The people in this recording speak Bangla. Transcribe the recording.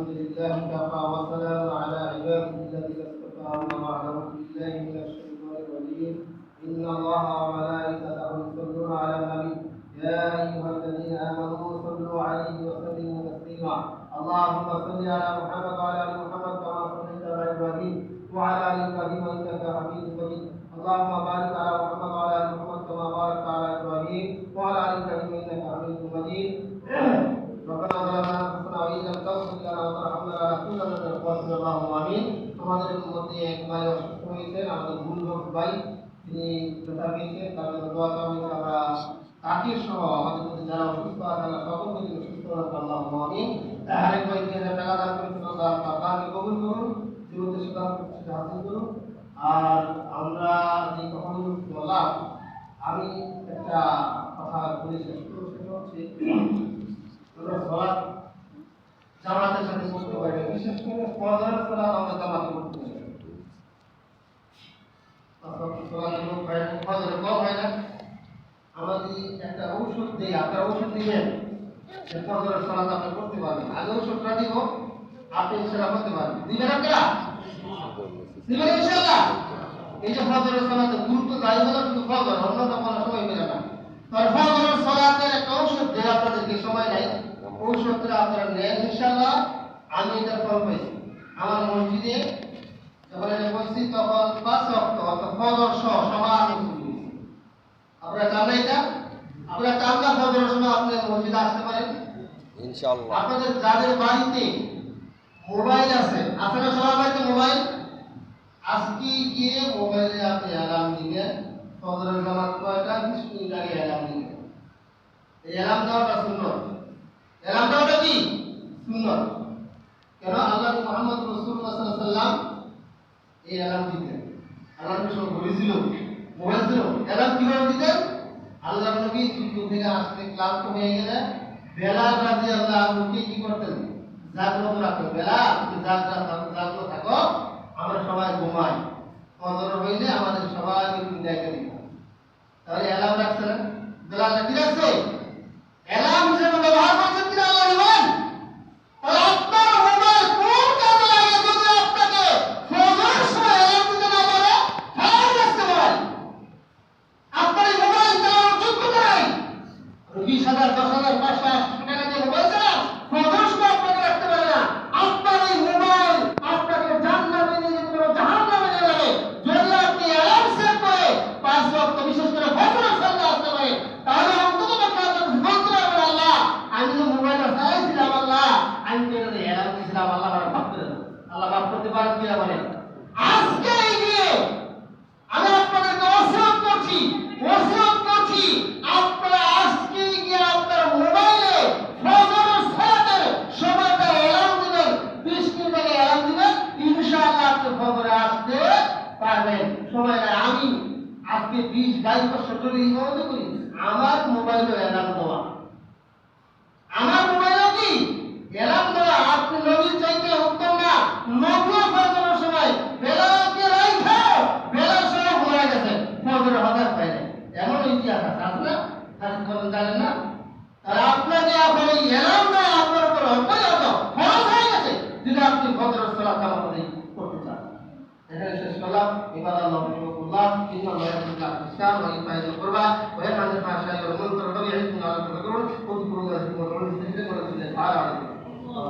الحمد لله كفى وسلام على عباده الذين اصطفى أما بعد أعوذ بالله من الشيطان الرجيم. إن الله وملائكته يصلون على النبي. يا أيها الذين آمنوا صلوا عليه وسلموا تسليما. اللهم صل على محمد وعلى آل محمد كما صليت على إبراهيم وعلى آل إبراهيم إنك حميد مجيد. اللهم بارك على محمد وعلى آل محمد كما باركت على إبراهيم وعلى آل إبراهيم إنك حميد مجيد. ربنا ظلمنا আমাদের মধ্যে এক ভাই অসুস্থ হয়েছেন আমাদের গুরুজন ভাই, তিনি কথা পেয়েছেন জন্য দোয়া চাওয়া আমরা তাকে সহ আমাদের মধ্যে যারা অসুস্থ আছে আল্লাহ সকলকে তিনি সুস্থ রাখেন আল্লাহ আমিন। আরেক ভাই তিন হাজার টাকা দান করেছেন আল্লাহ দানকে কবুল করুন উদ্দেশ্যে দান সেটা হাসিল করুন। আর আমরা যে কথাগুলো বললাম, আমি একটা কথা বলে শেষ করব সেটা হচ্ছে আমরা সলাৎ জামাতের সাথে করতে পারি। না। বিশেষ করে ফজর সালাত আমরা জামাতে করতে পারি না। অর্থাৎ সলাত যখন না, ফজরে কম না। আমরা যদি একটা আপনার করতে পারবেন আগে আপনি সালাতে গুরুত্ব হলো শুধু ফজর অন্য তো কোনো সময় মেলে না তার ফজরের সালাতের একটা ঔষধ দেয় আপনাদেরকে সময় নাই ঔষধটা আপনারা নেন ইনশাল্লাহ আমি এটার ফল পাইছি। আমার মসজিদে যখন এটা করছি তখন পাঁচ রক্ত অর্থাৎ ফজর সহ মুসলিম আপনারা চান না এটা? আপনারা চান না ফজরের সময় আপনাদের মসজিদে আসতে পারেন? ইনশাআল্লাহ। আপনাদের যাদের বাড়িতে মোবাইল আছে আছে না সবার বাড়িতে মোবাইল? আজকে গিয়ে মোবাইলে আপনি অ্যালার্ম দিবেন ফজরের জামাত কয়টা? বিশ মিনিট আগে অ্যালার্ম দিবেন। এই অ্যালার্ম দেওয়াটা সুন্দর অ্যালার্ম দেওয়াটা কি? সুন্দর কেন আল্লাহ মোহাম্মদ এই অ্যালার্ম দিতেন। মোবাইল অ্যালার্ম দিতেন? আল্লাহ নবী থেকে আসতে ক্লান্ত হয়ে গেলে বেলাল রাজি আল্লাহ আনুকে কি করতেন? জাগ্রত বেলাল, তুমি জাগ্রত জাগ্রত থাকো, আমরা সবাই ঘুমাই। ফজর হইলে আমাদের সবাইকে বিদায় করে তাহলে অ্যালার্ম রাখছে না বেলালটা কি রাখছে অ্যালার্ম হিসেবে ব্যবহার করছেন কিনা আল্লাহ ইমান তাহলে আপনার মোবাইল কোন কাজে লাগে যদি আপনাকে ফজরের সময় অ্যালার্ম দিতে না পারে হারাম রাখতে পারেন আপনার এই মোবাইল চালানোর যোগ্যতা নাই বিশ হাজার দশ হাজার পাঁচশো আটশো টাকা দিয়ে মোবাইল চালান ফজর সময় আপনাকে রাখতে পারে না আপনার এই মোবাইল আপনাকে জান্নাতে নিয়ে যেতে পারে জাহান্নামে নিয়ে যাবে যদি আপনি অ্যালার্ম সেট করে পাঁচ ওয়াক্ত বিশেষ করে ফজরের সামনে আসতে পারেন তাহলে অন্তত পক্ষে আপনার বলতে পারবেন আল্লাহ আমি যে মোবাইলটা চালাইছিলাম আল্লাহ আমি তো এটা অ্যালার্ম দিয়েছিলাম আল্লাহ আমার ভাব করে দেবো বলেন? আজকে এই আমি আপনাদেরকে করছি করছি, আপনারা আজকে গিয়ে আপনার মোবাইলে ফজরের সালাতের সময়টা অ্যালার্ম দিবেন 20 মিনিট আগে অ্যালার্ম দিবেন, ইনশাআল্লাহ আপনি ফজরে আসতে পারবেন। সময় আমি আজকে 20 22 বছর ধরে ইমামতি করি, আমার মোবাইলে অ্যালার্ম দেওয়া। আমার কি? অ্যালার্ম দেওয়া আপনি নবীর চাইতে উত্তম না নবীও ফজরের সময় বেলালকে রাইখা বেলাল সময় ঘুরে গেছে ফজরের হঠাৎ পাই নাই এমন ইতিহাস আছে আছে না হাদিস বলেন জানেন না তাহলে আপনাকে এখন এই দেওয়া আপনার উপর অপরিহত ফরজ হয়ে গেছে যদি আপনি ফজরের সালাত আমাদের করতে চান এখানে শেষ করলাম এবার আল্লাহ রহমতুল্লাহ ইন্ন আল্লাহ তাআলা